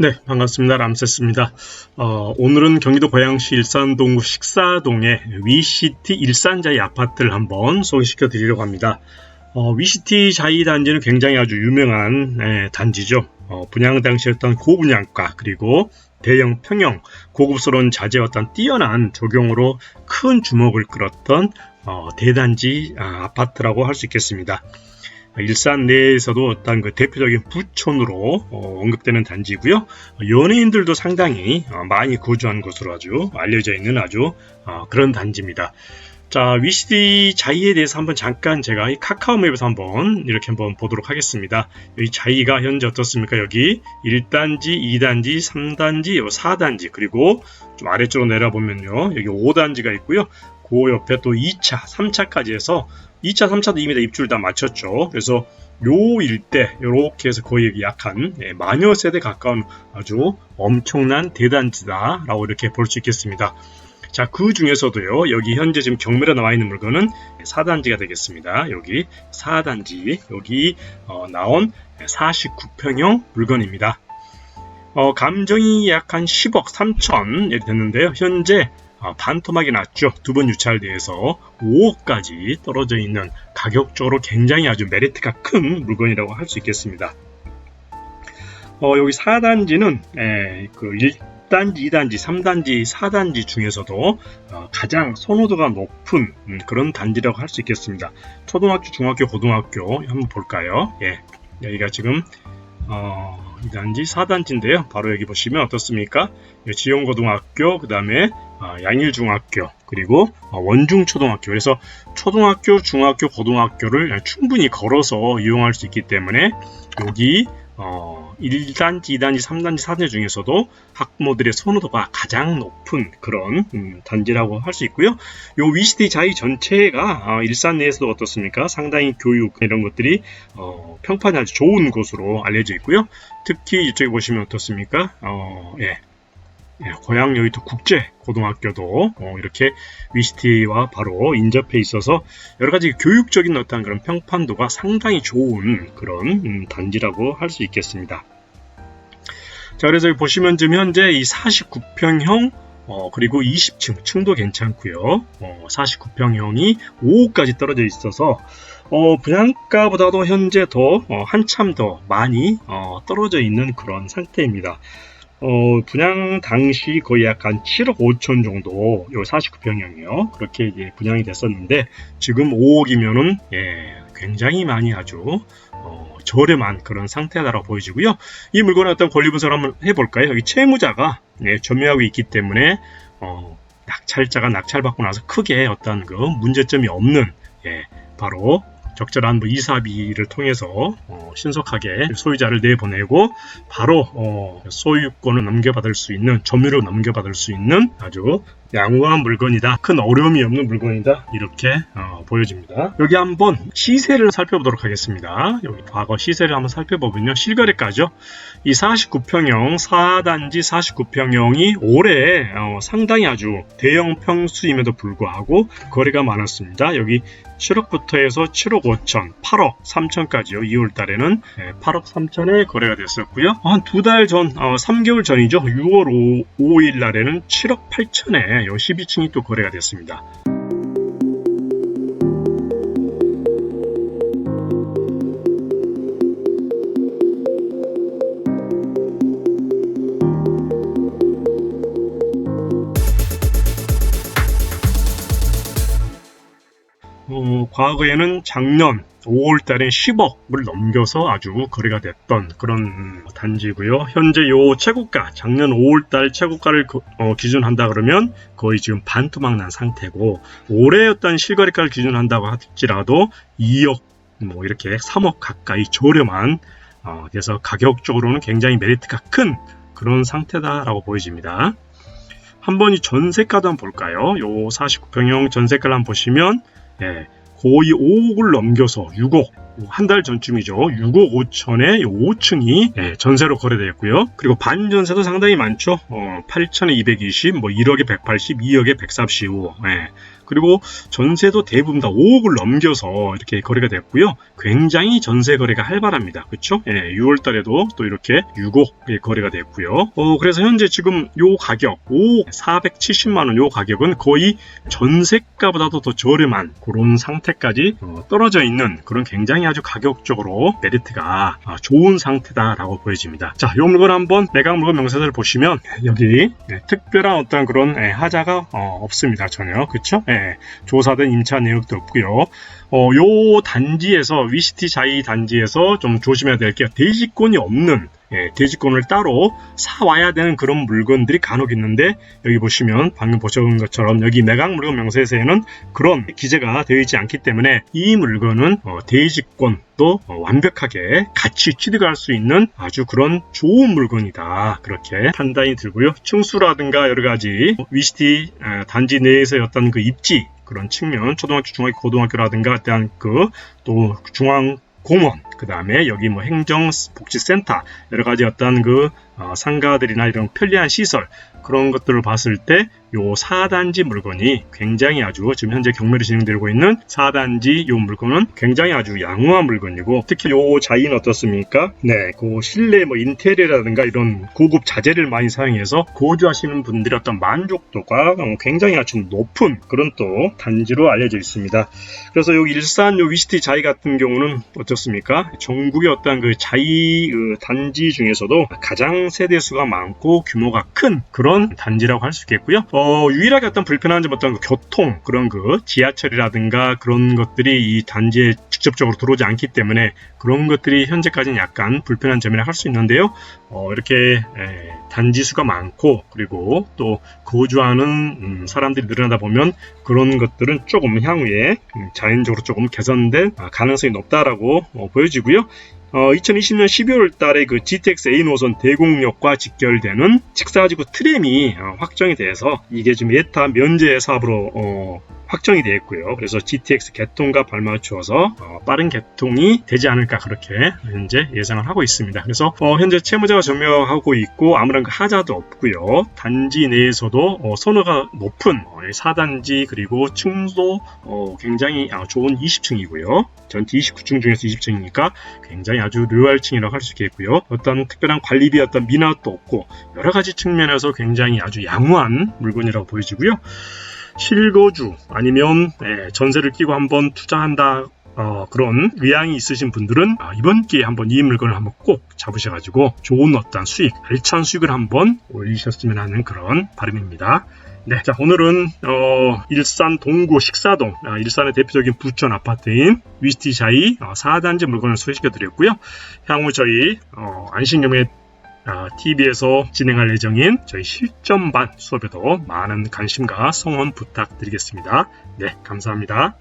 네, 반갑습니다. 람세스입니다. 어, 오늘은 경기도 고양시 일산동구 식사동의 위시티 일산자이 아파트를 한번 소개시켜 드리려고 합니다. 어, 위시티 자이 단지는 굉장히 아주 유명한 예, 단지죠. 어, 분양 당시 어떤 고분양가 그리고 대형 평형 고급스러운 자재 어떤 뛰어난 적용으로 큰 주목을 끌었던 어, 대단지 아, 파트라고 할 수 있겠습니다. 일산 내에서도 어떤 그 대표적인 부촌으로 어, 언급되는 단지고요. 연예인들도 상당히 어, 많이 거주한 곳으로 아주 알려져 있는 아주 어, 그런 단지입니다. 자, 위시티 자이에 대해서 한번 잠깐 제가 이 카카오맵에서 한번 이렇게 한번 보도록 하겠습니다. 이 자이가 현재 어떻습니까? 여기 1단지, 2단지, 3단지, 4단지, 그리고 좀 아래쪽으로 내려보면요. 여기 5단지가 있고요. 그 옆에 또 2차, 3차까지 해서 2차, 3차도 이미 다 입주를 다 마쳤죠. 그래서 요 일대 이렇게 해서 거의 약한 예, 마녀 세대 가까운 아주 엄청난 대단지다라고 이렇게 볼 수 있겠습니다. 자, 그 중에서도요, 여기 현재 지금 경매로 나와 있는 물건은 4단지가 되겠습니다. 여기 4단지, 여기 어, 나온 49평형 물건입니다. 어, 감정이 약 한 10억 3천 이 됐는데요. 현재 어, 반토막이 났죠. 두 번 유찰돼서 5억까지 떨어져 있는 가격적으로 굉장히 아주 메리트가 큰 물건이라고 할 수 있겠습니다. 어, 여기 4단지는 에, 그 1단지, 2단지, 3단지, 4단지 중에서도 어, 가장 선호도가 높은 음, 그런 단지라고 할 수 있겠습니다. 초등학교, 중학교, 고등학교 한번 볼까요? 예, 여기가 지금 어, 2단지, 4단지인데요. 바로 여기 보시면 어떻습니까? 지용고등학교, 그 다음에 아, 양일중학교, 그리고 어, 원중초등학교. 그래서 초등학교, 중학교, 고등학교를 충분히 걸어서 이용할 수 있기 때문에 여기 어, 1단지, 2단지, 3단지, 4단지 중에서도 학부모들의 선호도가 가장 높은 그런 음, 단지라고 할 수 있고요. 요 위시티 자이 전체가 어, 일산 내에서도 어떻습니까? 상당히 교육 이런 것들이 어, 평판이 아주 좋은 곳으로 알려져 있고요. 특히 이쪽에 보시면 어떻습니까? 어, 예. 예, 고향 여의도 국제 고등학교도 어, 이렇게 위시티와 바로 인접해 있어서 여러 가지 교육적인 어떤 그런 평판도가 상당히 좋은 그런 음, 단지라고 할 수 있겠습니다. 자, 그래서 보시면 지금 현재 이 49평형 어, 그리고 20층 층도 괜찮고요. 어, 49평형이 5호까지 떨어져 있어서 어, 분양가보다도 현재 더 어, 한참 더 많이 어, 떨어져 있는 그런 상태입니다. 어, 분양 당시 거의 약한 7억 5천 정도, 요 49평형이요. 그렇게 이제 분양이 됐었는데, 지금 5억이면은, 예, 굉장히 많이 아주, 어, 저렴한 그런 상태다라고 보여지고요. 이 물건의 어떤 권리 분석을 한번 해볼까요? 여기 채무자가, 예, 점유하고 있기 때문에, 어, 낙찰자가 낙찰받고 나서 크게 어떤 그 문제점이 없는, 예, 바로 적절한 뭐 이사비를 통해서 어, 신속하게 소유자를 내보내고 바로 어, 소유권을 넘겨받을 수 있는 점유를 넘겨받을 수 있는 아주 양호한 물건이다. 큰 어려움이 없는 물건이다. 이렇게 어, 보여집니다. 여기 한번 시세를 살펴보도록 하겠습니다. 여기 과거 시세를 한번 살펴보면요. 실거래가죠. 이 49평형 4단지 49평형이 올해 어, 상당히 아주 대형 평수임에도 불구하고 거래가 많았습니다. 여기 7억부터 해서 7억 5천, 8억 3천까지요. 2월 달에는 8억 3천에 거래가 됐었고요. 한 두 달 전, 어, 3개월 전이죠. 6월 5, 일 날에는 7억 8천에 요 12층이 또 거래가 됐습니다. 과거에는 작년 5월 달에 10억을 넘겨서 아주 거래가 됐던 그런 단지고요. 현재 요 최고가 작년 5월 달 최고가를 어, 기준한다 그러면 거의 지금 반토막 난 상태고 올해 어떤 실거래가를 기준한다고 할지라도 2억 뭐 이렇게 3억 가까이 저렴한 어, 그래서 가격적으로는 굉장히 메리트가 큰 그런 상태다라고 보여집니다. 한번 이 전세가도 한번 볼까요? 요 49평형 전세가를 한번 보시면 예, 거의 5억을 넘겨서 6억 한 달 전쯤이죠. 6억 5천에 5층이 예, 전세로 거래되었고요. 그리고 반전세도 상당히 많죠. 어, 8천에 220, 뭐 1억에 180, 2억에 145. 예, 그리고 전세도 대부분 다 5억을 넘겨서 이렇게 거래가 됐고요. 굉장히 전세 거래가 활발합니다. 그렇죠? 예, 6월 달에도 또 이렇게 6억 거래가 됐고요. 어, 그래서 현재 지금 요 가격 5억 470만 원 요 가격은 거의 전세가보다도 더 저렴한 그런 상태까지 어, 떨어져 있는 그런 굉장히 아주 가격적으로 메리트가 아, 좋은 상태다라고 보여집니다. 자, 이 물건 한번 매각 물건 명세서를 보시면 여기 네, 특별한 어떤 그런 예, 하자가 어, 없습니다. 전혀 그렇죠? 예, 조사된 임차 내역도 없고요. 어, 요 단지에서 위시티 자이 단지에서 좀 조심해야 될 게 대지권이 없는 예, 돼지권을 따로 사와야 되는 그런 물건들이 간혹 있는데 여기 보시면 방금 보셨던 것처럼 여기 매각 물건 명세서에는 그런 기재가 되어 있지 않기 때문에 이 물건은 어, 돼지권도 어, 완벽하게 같이 취득할 수 있는 아주 그런 좋은 물건이다. 그렇게 판단이 들고요. 층수라든가 여러 가지 위시티 어, 단지 내에서의 어떤 그 입지 그런 측면 초등학교 중학교 고등학교라든가 대한 그 또 중앙 공원, 그 다음에 여기 뭐 행정복지센터, 여러 가지 어떤 그 어, 상가들이나 이런 편리한 시설, 그런 것들을 봤을 때 요 4단지 물건이 굉장히 아주 지금 현재 경매로 진행되고 있는 4단지 요 물건은 굉장히 아주 양호한 물건이고 특히 요 자이는 어떻습니까? 네, 그 실내 뭐 인테리어라든가 이런 고급 자재를 많이 사용해서 거주하시는 분들의 어떤 만족도가 굉장히 아주 높은 그런 또 단지로 알려져 있습니다. 그래서 요 일산 요 위시티 자이 같은 경우는 어떻습니까? 전국의 어떤 그 자이 그 단지 중에서도 가장 세대수가 많고 규모가 큰 그런 단지라고 할 수 있겠고요. 어, 유일하게 어떤 불편한 점 어떤 그 교통 그런 그 지하철이라든가 그런 것들이 이 단지에 직접적으로 들어오지 않기 때문에 그런 것들이 현재까지는 약간 불편한 점이라 할 수 있는데요. 어, 이렇게 에, 단지 수가 많고 그리고 또 거주하는 음, 사람들이 늘어나다 보면 그런 것들은 조금 향후에 음, 자연적으로 조금 개선될 아, 가능성이 높다라고 어, 보여지고요. 어, 2020년 12월 달에 그 GTX A 노선 대공역과 직결되는 직사지구 트램이 어, 확정이 돼서 이게 지금 예타 면제 사업으로 어, 확정이 되어 있고요. 그래서 GTX 개통과 발맞추어서 어, 빠른 개통이 되지 않을까 그렇게 현재 예상을 하고 있습니다. 그래서 어, 현재 채무자가 점유하고 있고 아무런 그 하자도 없고요. 단지 내에서도 어, 선호가 높은 4단지 그리고 층도 굉장히 아, 좋은 20층이고요. 전체 29층 중에서 20층이니까 굉장히 아주 류활층이라고 할 수 있겠고요. 어떤 특별한 관리비 어떤 미납도 없고 여러 가지 측면에서 굉장히 아주 양호한 물건이라고 보여지고요. 실거주 아니면 예, 전세를 끼고 한번 투자한다 어, 그런 의향이 있으신 분들은 아, 이번 기회에 한번 이 물건을 한번 꼭 잡으셔가지고 좋은 어떤 수익, 알찬 수익을 한번 올리셨으면 하는 그런 바람입니다. 네, 자 오늘은 어, 일산 동구 식사동 아, 일산의 대표적인 부천 아파트인 위스티샤이 어, 4단지 물건을 소개시켜 드렸고요. 향후 저희 어, 안신경의 TV에서 아, 진행할 예정인 저희 실전반 수업에도 많은 관심과 성원 부탁드리겠습니다. 네, 감사합니다.